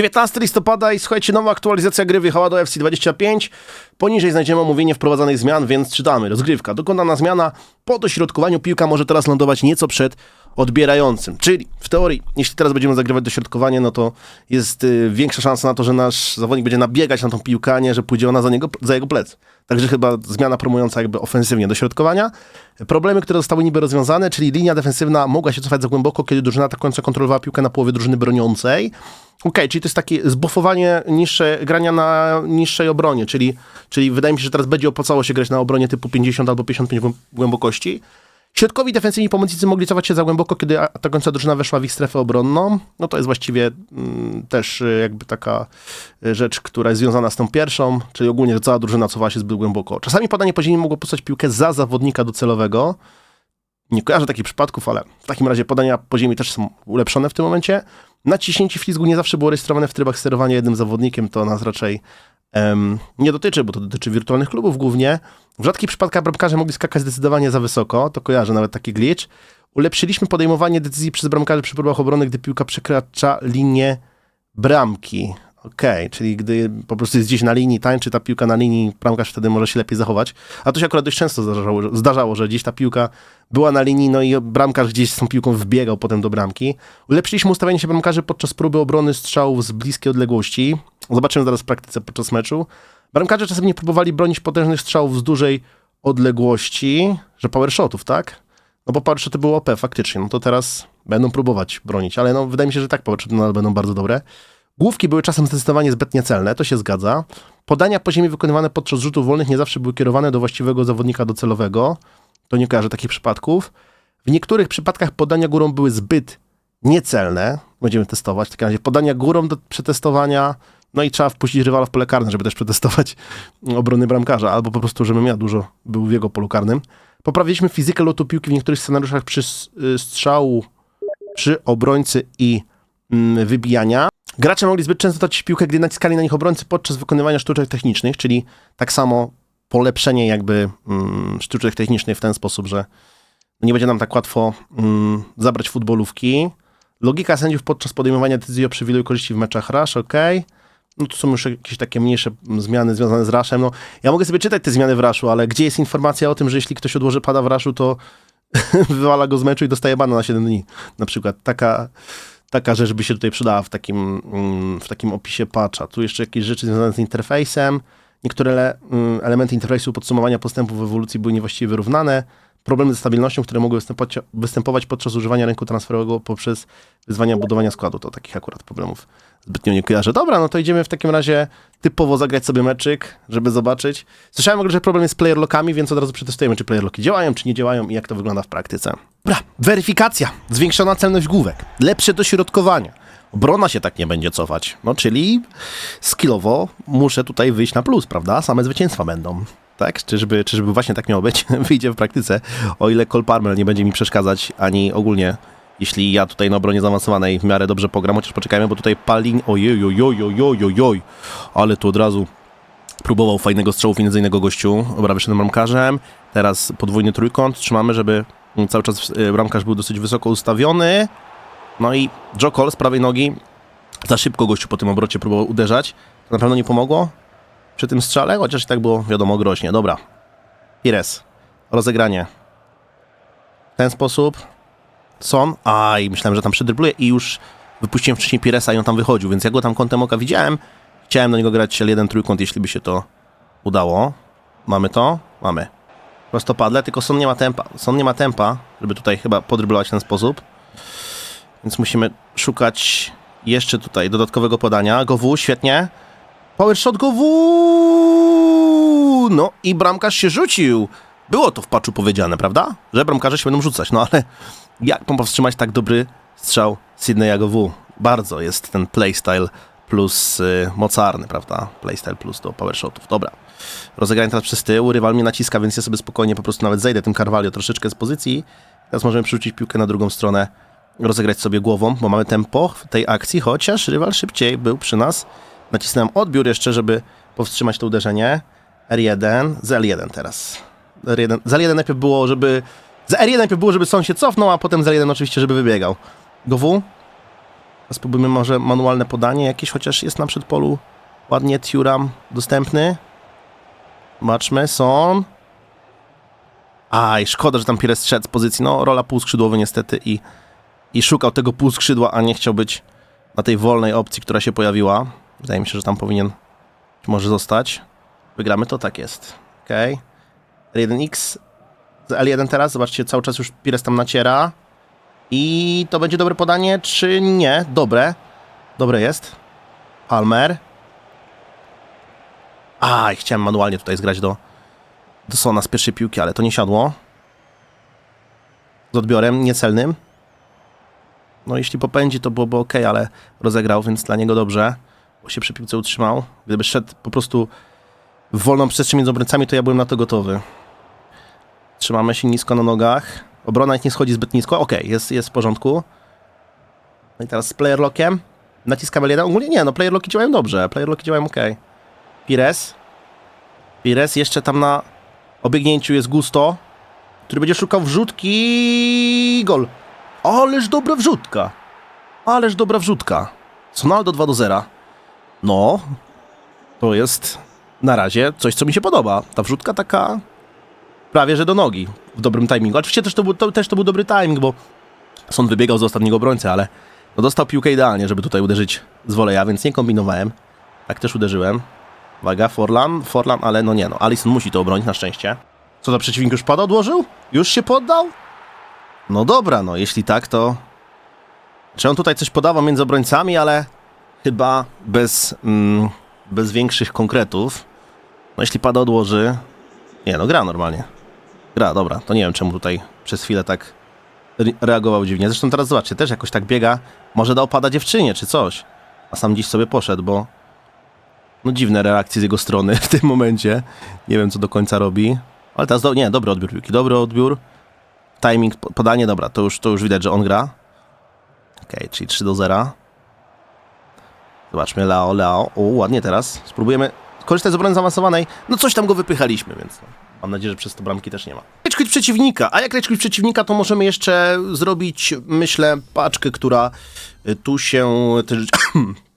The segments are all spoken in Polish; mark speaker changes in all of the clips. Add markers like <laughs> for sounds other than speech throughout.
Speaker 1: 19 listopada i słuchajcie, nowa aktualizacja gry wjechała do FC25. Poniżej znajdziemy omówienie wprowadzanych zmian, więc czytamy. Rozgrywka. Dokonana zmiana. Po dośrodkowaniu piłka może teraz lądować nieco przed odbierającym. Czyli w teorii, jeśli teraz będziemy zagrywać dośrodkowanie, no to jest y, większa szansa na to, że nasz zawodnik będzie nabiegać na tą piłkę, a nie, że pójdzie ona za, niego, za jego plec. Także chyba zmiana promująca jakby ofensywnie dośrodkowania. Problemy, które zostały niby rozwiązane, czyli linia defensywna mogła się cofać za głęboko, kiedy drużyna atakująca kontrolowała piłkę na połowie drużyny broniącej. Okej, czyli to jest takie zbufowanie niższe, grania na niższej obronie, czyli, czyli wydaje mi się, że teraz będzie opłacało się grać na obronie typu 50 albo 55 głę- głębokości. Środkowi defensywni pomocnicy mogli cofać się za głęboko, kiedy atakująca drużyna weszła w ich strefę obronną. No to jest właściwie mm, też y, jakby taka y, rzecz, która jest związana z tą pierwszą, czyli ogólnie, że cała drużyna cofała się zbyt głęboko. Czasami podanie po ziemi mogło postać piłkę za zawodnika docelowego. Nie kojarzę takich przypadków, ale w takim razie podania po ziemi też są ulepszone w tym momencie. Naciśnięcie ślizgu nie zawsze było rejestrowane w trybach sterowania jednym zawodnikiem, to nas raczej nie dotyczy, bo to dotyczy wirtualnych klubów głównie. W rzadkich przypadkach bramkarze mogli skakać zdecydowanie za wysoko, to kojarzę nawet taki glitch. Ulepszyliśmy podejmowanie decyzji przez bramkarzy przy próbach obrony, gdy piłka przekracza linię bramki. Okej, czyli gdy po prostu jest gdzieś na linii, tańczy ta piłka na linii, bramkarz wtedy może się lepiej zachować. A to się akurat dość często zdarzało, zdarzało, że gdzieś ta piłka była na linii, no i bramkarz gdzieś z tą piłką wbiegał potem do bramki. Ulepszyliśmy ustawienie się bramkarzy podczas próby obrony strzałów z bliskiej odległości. Zobaczymy zaraz w praktyce podczas meczu. Bramkarze czasem nie próbowali bronić potężnych strzałów z dużej odległości, że power shotów, tak? No bo power shoty były OP faktycznie, no to teraz będą próbować bronić, ale no wydaje mi się, że tak power shoty nadal będą bardzo dobre. Główki były czasem zdecydowanie zbyt niecelne, to się zgadza. Podania po ziemi wykonywane podczas rzutów wolnych nie zawsze były kierowane do właściwego zawodnika docelowego. To nie kojarzę takich przypadków. W niektórych przypadkach podania górą były zbyt niecelne. Będziemy testować. W takim razie podania górą do przetestowania. No i trzeba wpuścić rywala w pole karne, żeby też przetestować obrony bramkarza, albo po prostu, żebym ja dużo był w jego polu karnym. Poprawiliśmy fizykę lotu piłki w niektórych scenariuszach przy y, strzału przy obrońcy i mm, wybijania. Gracze mogli zbyt często tracić piłkę, gdy naciskali na nich obrońcy podczas wykonywania sztuczek technicznych, czyli tak samo polepszenie jakby mm, sztuczek technicznych w ten sposób, że nie będzie nam tak łatwo mm, zabrać futbolówki. Logika sędziów podczas podejmowania decyzji o przywileju korzyści w meczach Rush, ok. No tu są już jakieś takie mniejsze zmiany związane z Rushem. No, ja mogę sobie czytać te zmiany w Rushu, ale gdzie jest informacja o tym, że jeśli ktoś odłoży pada w Rushu, to <laughs> wywala go z meczu i dostaje bana na 7 dni. Na przykład taka, taka rzecz by się tutaj przydała w takim, mm, w takim opisie patcha. Tu jeszcze jakieś rzeczy związane z interfejsem. Niektóre mm, elementy interfejsu podsumowania postępów w ewolucji były niewłaściwie wyrównane. Problemy ze stabilnością, które mogły występować, występować podczas używania rynku transferowego poprzez wyzwania budowania składu. To takich akurat problemów zbytnio nie kojarzę. Dobra, no to idziemy w takim razie typowo zagrać sobie meczyk, żeby zobaczyć. Słyszałem w ogóle, że problem jest z player lockami, więc od razu przetestujemy, czy player locki działają, czy nie działają i jak to wygląda w praktyce. Dobra, weryfikacja, zwiększona celność główek, lepsze dośrodkowanie. Obrona się tak nie będzie cofać. No, czyli skillowo muszę tutaj wyjść na plus, prawda? Same zwycięstwa będą. Tak? Czyżby, czyżby właśnie tak miało być? <laughs> Wyjdzie w praktyce, o ile Cole Palmer nie będzie mi przeszkadzać, ani ogólnie, jeśli ja tutaj na obronie zaawansowanej w miarę dobrze pogram, chociaż poczekajmy, bo tutaj Palin, ojej, ojej, ojej, ojej, ale tu od razu próbował fajnego strzału finezyjnego gościu. Dobra, wyszedłem bramkarzem. Teraz podwójny trójkąt. Trzymamy, żeby cały czas y, bramkarz był dosyć wysoko ustawiony. No i Joe Cole z prawej nogi za szybko gościu po tym obrocie próbował uderzać. To na pewno nie pomogło przy tym strzale, chociaż i tak było wiadomo groźnie. Dobra. Pires. Rozegranie. W ten sposób. Son. Aj, myślałem, że tam przedrybluje i już wypuściłem wcześniej Piresa i on tam wychodził, więc ja go tam kątem oka widziałem. Chciałem do niego grać jeden trójkąt, jeśli by się to udało. Mamy to? Mamy. Prostopadle, tylko Son nie ma tempa. Son nie ma tempa, żeby tutaj chyba podryblować w ten sposób. Więc musimy szukać jeszcze tutaj dodatkowego podania. Gowu, świetnie. Power shot Gowu! No i bramkarz się rzucił. Było to w patchu powiedziane, prawda? Że bramkarze się będą rzucać, no ale jak powstrzymać tak dobry strzał Sydneya Gowu? Bardzo jest ten playstyle plus y, mocarny, prawda? Playstyle plus do power shotów. Dobra. Rozegranie teraz przez tył, rywal mnie naciska, więc ja sobie spokojnie po prostu nawet zejdę tym Carvalho troszeczkę z pozycji. Teraz możemy przerzucić piłkę na drugą stronę, rozegrać sobie głową, bo mamy tempo w tej akcji, chociaż rywal szybciej był przy nas. Nacisnąłem odbiór jeszcze, żeby powstrzymać to uderzenie. R1, z L1 teraz. R1, z L1 najpierw było, żeby... Z R1 najpierw było, żeby Son się cofnął, a potem z L1 oczywiście, żeby wybiegał. Gowu? Spróbujmy może manualne podanie jakieś, chociaż jest na przedpolu ładnie Turam dostępny. Zobaczmy, Son. Aj, szkoda, że tam Pires szedł z pozycji, no rola półskrzydłowy niestety i, i szukał tego półskrzydła, a nie chciał być na tej wolnej opcji, która się pojawiła. Wydaje mi się, że tam powinien może zostać. Wygramy to, tak jest. Okej. L1X z L1 teraz, zobaczcie, cały czas już Pires tam naciera. I to będzie dobre podanie, czy nie? Dobre. Dobre jest. Palmer. Aj, chciałem manualnie tutaj zgrać do, do Sona z pierwszej piłki, ale to nie siadło. Z odbiorem niecelnym. No jeśli popędzi, to byłoby ok, ale rozegrał, więc dla niego dobrze, się przy piłce utrzymał. Gdyby szedł po prostu w wolną przestrzeń między obrońcami, to ja byłem na to gotowy. Trzymamy się nisko na nogach. Obrona nie schodzi zbyt nisko. Ok, jest, jest w porządku. No i teraz z player lockiem. Naciskamy L1. Ogólnie nie, no player locki działają dobrze. Player locki działają ok. Pires. Pires jeszcze tam na obiegnięciu jest Gusto, który będzie szukał wrzutki. Gol. Ależ dobra wrzutka. Ależ dobra wrzutka. Sonaldo 2 do 0. No, to jest na razie coś, co mi się podoba. Ta wrzutka taka prawie, że do nogi. W dobrym timingu. Oczywiście też to był, to, też to był dobry timing, bo Son wybiegał z ostatniego obrońcy, ale no dostał piłkę idealnie, żeby tutaj uderzyć z woleja, więc nie kombinowałem. Tak też uderzyłem. Uwaga, Forlan, Forlan, ale no nie no. Alisson musi to obronić na szczęście. Co to przeciwnik już pada odłożył? Już się poddał? No dobra, no jeśli tak, to... Czy on tutaj coś podawał między obrońcami, ale chyba bez, mm, bez większych konkretów. No jeśli pada odłoży... Nie no, gra normalnie. Gra, dobra, to nie wiem czemu tutaj przez chwilę tak re- reagował dziwnie. Zresztą teraz zobaczcie, też jakoś tak biega, może dał pada dziewczynie czy coś. A sam dziś sobie poszedł, bo no dziwne reakcje z jego strony w tym momencie. Nie wiem, co do końca robi. Ale teraz, do, nie, dobry odbiór piłki, dobry odbiór. Timing, po- podanie, dobra, to już, to już widać, że on gra. Okej, czyli 3 do 0. Zobaczmy, Leo, Leo. O, ładnie teraz. Spróbujemy korzystać z obrony zaawansowanej. No coś tam go wypychaliśmy, więc no. mam nadzieję, że przez to bramki też nie ma. Rage przeciwnika, a jak Rage przeciwnika, to możemy jeszcze zrobić, myślę, paczkę, która y, tu się też, <clears throat>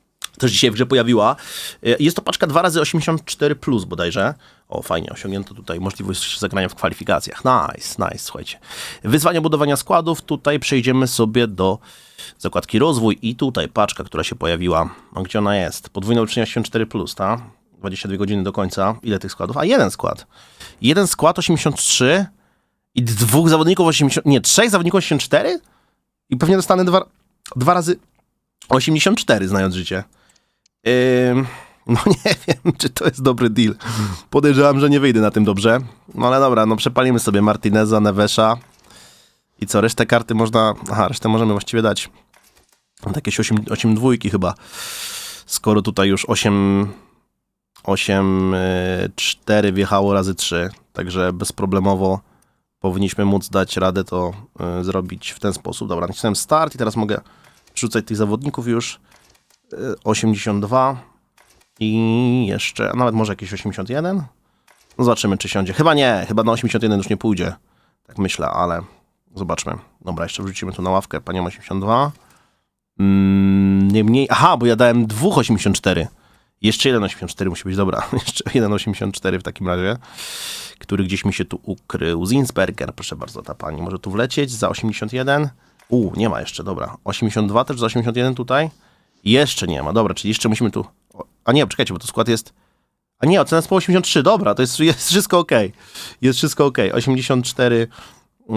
Speaker 1: też dzisiaj w grze pojawiła. Y, Jest to paczka 2 razy 84 plus bodajże. O, fajnie, osiągnięto tutaj możliwość zagrania w kwalifikacjach. Nice, nice, słuchajcie. Wyzwanie budowania składów. Tutaj przejdziemy sobie do zakładki rozwój i tutaj paczka, która się pojawiła. No, gdzie ona jest? Podwójne uczenie 84 plus, tak? 22 godziny do końca. Ile tych składów? A, jeden skład. Jeden skład 83 i dwóch zawodników 80... Nie, trzech zawodników 84? I pewnie dostanę dwa, dwa razy 84, znając życie. No <laughs> nie wiem, czy to jest dobry deal. Podejrzewam, że nie wyjdę na tym dobrze. No ale dobra, no przepalimy sobie Martineza, Nevesza. I co, resztę karty można... Aha, resztę możemy właściwie dać. Jakieś 8, 8 dwójki chyba. Skoro tutaj już 8... 8, 4 wjechało razy 3. Także bezproblemowo powinniśmy móc dać radę to y, zrobić w ten sposób. Dobra, nacisnąłem start i teraz mogę rzucać tych zawodników już. Y, 82 i jeszcze, a nawet może jakieś 81. No zobaczymy, czy siądzie. Chyba nie, chyba na 81 już nie pójdzie. Tak myślę, ale zobaczmy. Dobra, jeszcze wrzucimy tu na ławkę panią 82. Mm, nie mniej. Aha, bo ja dałem dwóch 84. Jeszcze jeden 84 musi być, dobra. <laughs> Jeszcze jeden 84 w takim razie, który gdzieś mi się tu ukrył. Zinsberger, proszę bardzo, ta pani może tu wlecieć za 81. U, nie ma jeszcze, dobra. 82 też za 81 tutaj. Jeszcze nie ma, dobra, czyli jeszcze musimy tu... A nie, czekajcie, bo to skład jest... A nie, ocena jest po 83, dobra, to jest, jest wszystko ok. Jest wszystko ok. 84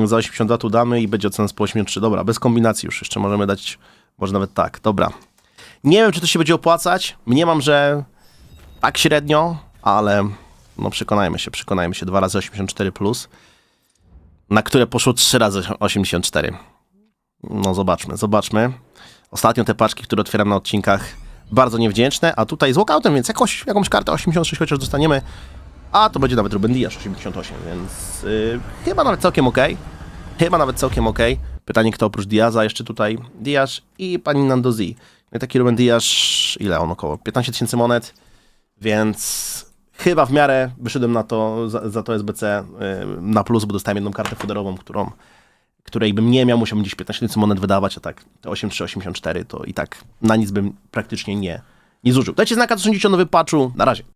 Speaker 1: za 82 tu damy i będzie ocena z po 83. Dobra, bez kombinacji już jeszcze możemy dać, może nawet tak, dobra. Nie wiem, czy to się będzie opłacać. Mniemam, że tak średnio, ale no przekonajmy się, przekonajmy się. 2 razy 84 plus, na które poszło 3 razy 84. No zobaczmy, zobaczmy. Ostatnio te paczki, które otwieram na odcinkach, bardzo niewdzięczne, a tutaj z walkoutem, więc jakoś, jakąś kartę 86 chociaż dostaniemy, a to będzie nawet Ruben Diaz 88, więc yy, chyba nawet całkiem ok. Chyba nawet całkiem ok. Pytanie, kto oprócz Diaza, jeszcze tutaj Diaz i pani Nandozi. No taki Ruben Diaz, ile on około? 15 tysięcy monet, więc chyba w miarę wyszedłem na to, za, za to SBC yy, na plus, bo dostałem jedną kartę foderową, którą której bym nie miał, musiałbym gdzieś 15 tysięcy monet wydawać, a tak te 8384 to i tak na nic bym praktycznie nie, nie zużył. Dajcie znaka, co sądzicie o nowym patchu. Na razie.